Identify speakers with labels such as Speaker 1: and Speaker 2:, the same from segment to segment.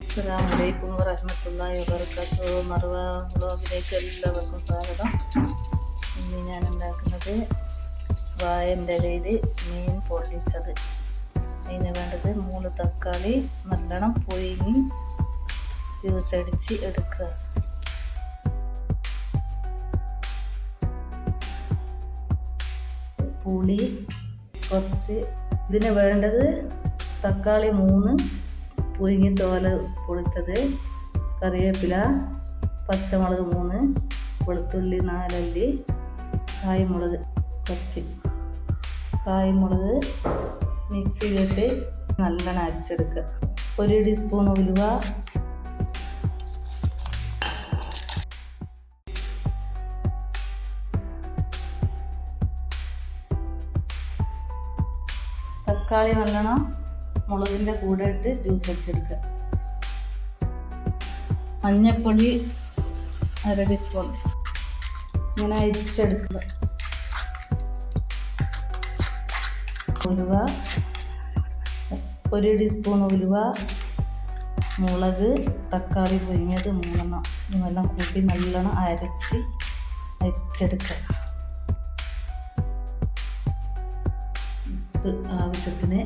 Speaker 1: അസ്സാം വലൈക്കും വറഹമത്തല്ലാഹി വബർക്കാത്തു മറുവ വ്ളോഗിലേക്ക് എല്ലാവർക്കും സ്വാഗതം. ഇന്ന് ഞാൻ ഉണ്ടാക്കുന്നത് വായന്റെ ഇലയിൽ മീൻ പൊള്ളിച്ചത് അതിന് വേണ്ടത് മൂന്ന് തക്കാളി നല്ലോണം പുഴുങ്ങി ജ്യൂസ് അടിച്ച് എടുക്കുക പുളി കുറച്ച് ഇതിന് വേണ്ടത് തക്കാളി മൂന്ന് തോൽ പൊളിച്ചത് കറിവേപ്പില പച്ചമുളക് മൂന്ന് വെളുത്തുള്ളി നാലല്ലി കായ്മുളക് കുറച്ച്. കായ്മുളക് മിക്സിയിലിട്ട് നല്ലോണം അരച്ചെടുക്കുക. ഒരു ടീസ്പൂൺ ഉലുവ. തക്കാളി നല്ലോണം മുളകിന്റെ കൂടെ ഇട്ട് ജ്യൂസ് അടിച്ചെടുക്കുക. മഞ്ഞൾപ്പൊടി അര ടീസ്പൂൺ ഇങ്ങനെ അരിച്ചെടുക്കുക. ഉലുവ ഒരു ടീസ്പൂൺ ഉലുവ മുളക് തക്കാളി പൊരിഞ്ഞത് മൂന്നെണ്ണം. ഇതെല്ലാം കൂട്ടി നല്ലോണം അരച്ച് അരിച്ചെടുക്കുക. ആവശ്യത്തിന്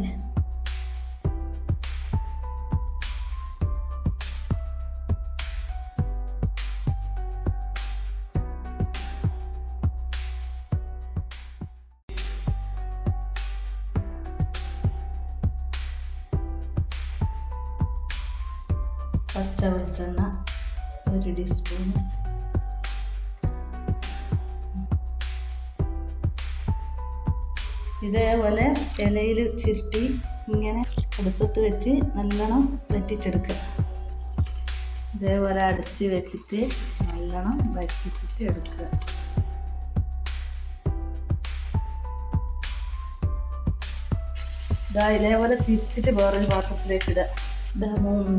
Speaker 1: പച്ച വെളിച്ചെണ്ണ ഒരു ടീസ്പൂൺ ഇതേപോലെ ഇലയിൽ ചുരുട്ടി ഇങ്ങനെ അടുപ്പത്ത് വെച്ച് നല്ലോണം വറ്റിച്ചെടുക്കുക. ഇതേപോലെ അടച്ച് വെച്ചിട്ട് നല്ലോണം വറ്റിച്ചിട്ട് എടുക്കുക. ഇതാ ഇതേപോലെ തിരിച്ചിട്ട് വേറൊരു പാത്രത്തിലേക്ക് ഇടുക.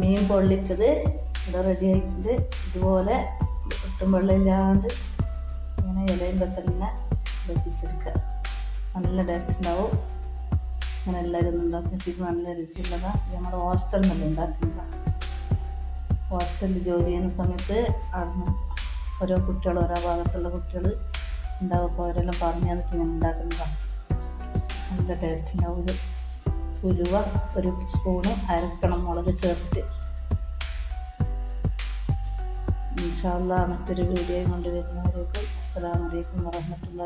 Speaker 1: മീൻ പൊള്ളിച്ചത് ഇവിടെ റെഡി ആയിട്ടുണ്ട്. ഇതുപോലെ ഒട്ടും വെള്ളമില്ലാണ്ട് ഇങ്ങനെ ഇലയും തന്നെ വെപ്പിച്ചെടുക്കുക നല്ല ടേസ്റ്റ് ഉണ്ടാവും. അങ്ങനെ എല്ലാവരും ഉണ്ടാക്കിയിട്ട് നല്ല രുചിയുള്ളതാണ് നമ്മൾ ഹോസ്റ്റലിൽ നിന്നല്ല ഉണ്ടാക്കുന്നതാണ് ഹോസ്റ്റലിൽ ജോലി ചെയ്യുന്ന സമയത്ത് അവിടുന്ന് ഓരോ കുട്ടികൾ ഓരോ ഭാഗത്തുള്ള കുട്ടികൾ ഉണ്ടാവും അപ്പോൾ അവരെല്ലാം പറഞ്ഞു തന്നിട്ട് ഞാൻ ഉണ്ടാക്കുന്നതാണ് നല്ല ടേസ്റ്റ് ഉണ്ടാവും ഉലുവ ഒരു സ്പൂണ് അരക്കണം മുളക് ചേർത്ത്. ഇൻഷാല്ല മറ്റൊരു വീഡിയോ കൊണ്ടുവരുന്നവരേക്കും അസ്സാം വലൈക്കും വാഹമത്തല്ലാ